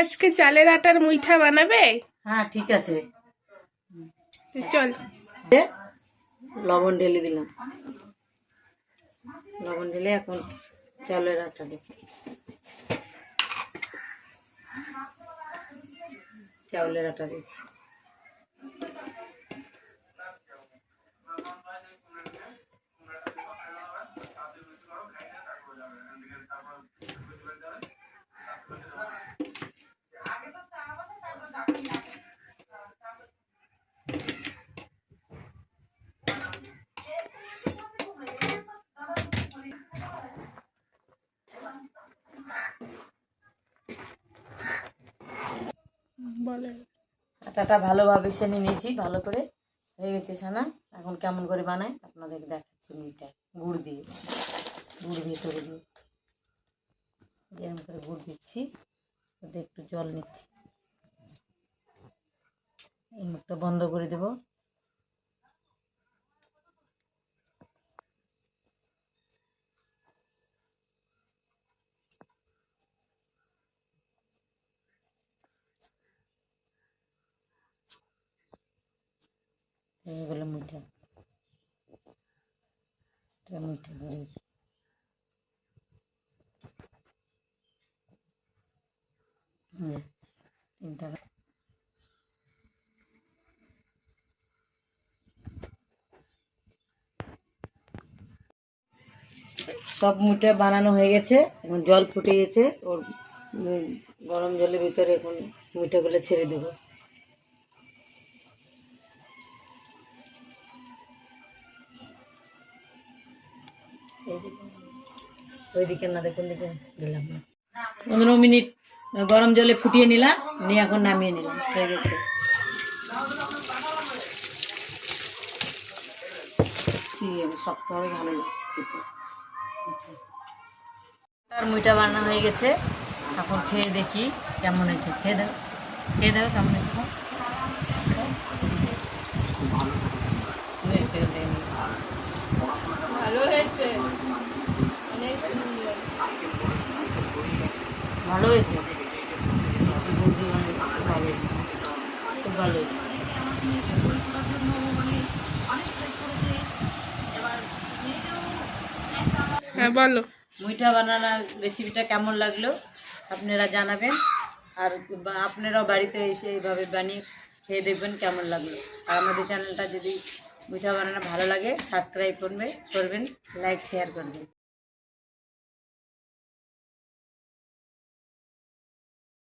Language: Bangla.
আজকে চালের আটার মুইঠা বানাবে? হ্যাঁ ঠিক আছে। চল। লবণ ঢেলে দিলাম। লবণ ঢেলে এখন চালের আটা দেখি। চাউলের আটা দিচ্ছি। আটাটা ভালোভাবে সেনে নিয়েছি, ভালো করে। হয়ে গেছে সানা এখন কেমন করে বানায় আপনাদের দেখাচ্ছি মিটা গুড় দিয়ে। গুড় ভেতরে দিয়ে। এরকম করে গুড় দিচ্ছি। ওতে একটু জল নিচ্ছি। এই মুখটা বন্ধ করে দেব। মিঠা। এটা মিঠা করেছি তিনটা সব মুঠে বানানো হয়ে গেছে। এখন জল ফুটে গেছে ওর গরম জলের ভিতরে এখন মুঠাগুলো ছেড়ে দেবো। ওইদিকে না দেখুন দিকে দিলাম না। পনেরো মিনিট গরম জলে ফুটিয়ে নিলাম নিয়ে এখন নামিয়ে নিলাম হয়ে গেছে। শক্ত হবে ভালো তার মুইটা বানানো হয়ে গেছে। এখন খেয়ে দেখি কেমন হয়েছে। খেয়ে দাও খেয়ে দাও কেমন হয়েছে খাও। এই তেল দিয়ে নিই। ভালো হয়েছে ভালো হয়েছে। ভালো হয়েছে খুব ভালো হয়েছে। হ্যাঁ বলো। মুইঠা বানানোর রেসিপিটা কেমন লাগল আপনারা জানাবেন। আর আপনারাও বাড়িতে এসে এইভাবে বানিয়ে খেয়ে দেখবেন কেমন লাগল। আর আমাদের চ্যানেলটা যদি মিঠা বানানো ভালো লাগে সাবস্ক্রাইব করবে করবেন লাইক শেয়ার করবেন।